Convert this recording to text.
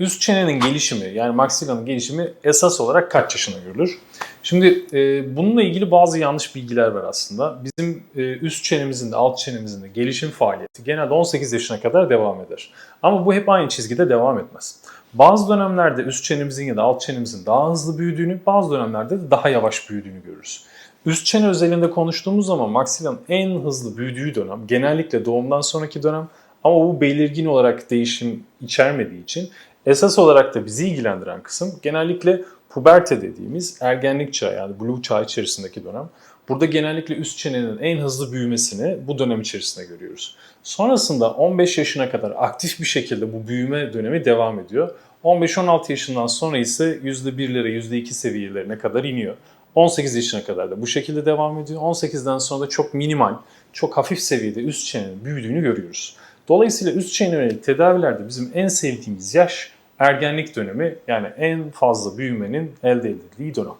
üst çenenin gelişimi yani maksilanın gelişimi esas olarak kaç yaşına görülür? Şimdi e, bununla ilgili bazı yanlış bilgiler var aslında. Bizim e, üst çenemizin de alt çenemizin de gelişim faaliyeti genelde 18 yaşına kadar devam eder. Ama bu hep aynı çizgide devam etmez. Bazı dönemlerde üst çenemizin ya da alt çenemizin daha hızlı büyüdüğünü, bazı dönemlerde de daha yavaş büyüdüğünü görürüz. Üst çene özelinde konuştuğumuz zaman maksilanın en hızlı büyüdüğü dönem genellikle doğumdan sonraki dönem ama bu belirgin olarak değişim içermediği için esas olarak da bizi ilgilendiren kısım genellikle puberte dediğimiz ergenlik çağı yani blue çağı içerisindeki dönem. Burada genellikle üst çenenin en hızlı büyümesini bu dönem içerisinde görüyoruz. Sonrasında 15 yaşına kadar aktif bir şekilde bu büyüme dönemi devam ediyor. 15-16 yaşından sonra ise %1'lere, %2 seviyelerine kadar iniyor. 18 yaşına kadar da bu şekilde devam ediyor. 18'den sonra da çok minimal, çok hafif seviyede üst çenenin büyüdüğünü görüyoruz. Dolayısıyla üst çene yönelik tedavilerde bizim en sevdiğimiz yaş ergenlik dönemi yani en fazla büyümenin elde edildiği dönem.